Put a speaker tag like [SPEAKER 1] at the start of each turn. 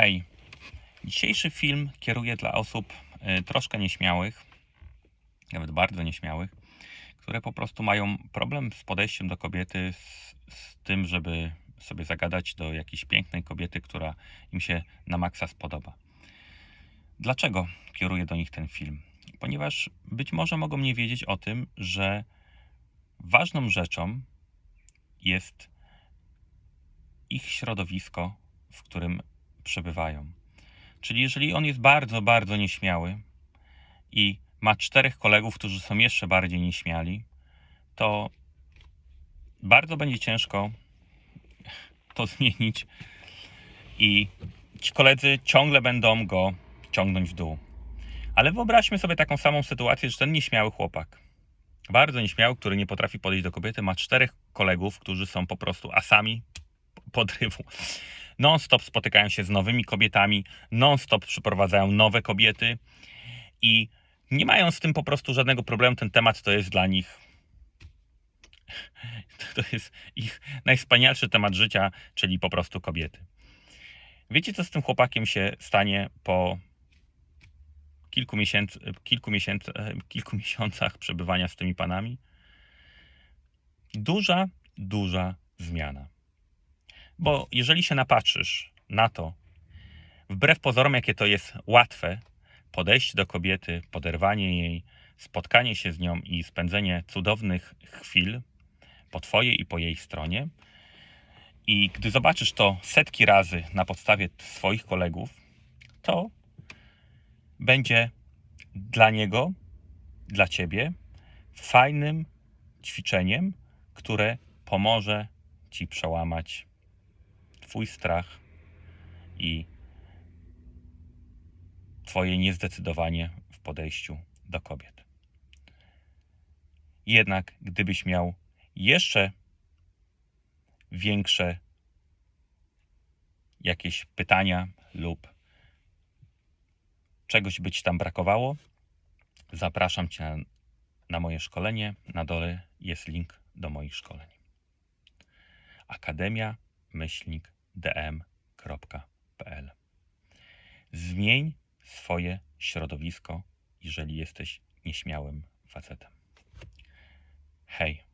[SPEAKER 1] Hej, dzisiejszy film kieruję dla osób y, troszkę nieśmiałych, nawet bardzo nieśmiałych, które po prostu mają problem z podejściem do kobiety, z, z tym, żeby sobie zagadać do jakiejś pięknej kobiety, która im się na maksa spodoba. Dlaczego kieruję do nich ten film? Ponieważ być może mogą nie wiedzieć o tym, że ważną rzeczą jest ich środowisko, w którym przebywają. Czyli jeżeli on jest bardzo, bardzo nieśmiały i ma czterech kolegów, którzy są jeszcze bardziej nieśmiali, to bardzo będzie ciężko to zmienić i ci koledzy ciągle będą go ciągnąć w dół. Ale wyobraźmy sobie taką samą sytuację, że ten nieśmiały chłopak, bardzo nieśmiały, który nie potrafi podejść do kobiety, ma czterech kolegów, którzy są po prostu asami podrywu. Non-stop spotykają się z nowymi kobietami, non-stop przyprowadzają nowe kobiety i nie mają z tym po prostu żadnego problemu. Ten temat to jest dla nich. To jest ich najwspanialszy temat życia, czyli po prostu kobiety. Wiecie, co z tym chłopakiem się stanie po kilku, kilku, miesięcy, kilku miesiącach przebywania z tymi panami? Duża, duża zmiana. Bo jeżeli się napatrzysz na to, wbrew pozorom, jakie to jest łatwe, podejście do kobiety, poderwanie jej, spotkanie się z nią i spędzenie cudownych chwil po twojej i po jej stronie. I gdy zobaczysz to setki razy na podstawie swoich kolegów, to będzie dla niego, dla ciebie fajnym ćwiczeniem, które pomoże ci przełamać Twój strach i Twoje niezdecydowanie w podejściu do kobiet. Jednak, gdybyś miał jeszcze większe jakieś pytania lub czegoś by Ci tam brakowało, zapraszam Cię na, na moje szkolenie. Na dole jest link do moich szkoleń. Akademia myślnik dm.pl. Zmień swoje środowisko, jeżeli jesteś nieśmiałym facetem. Hej.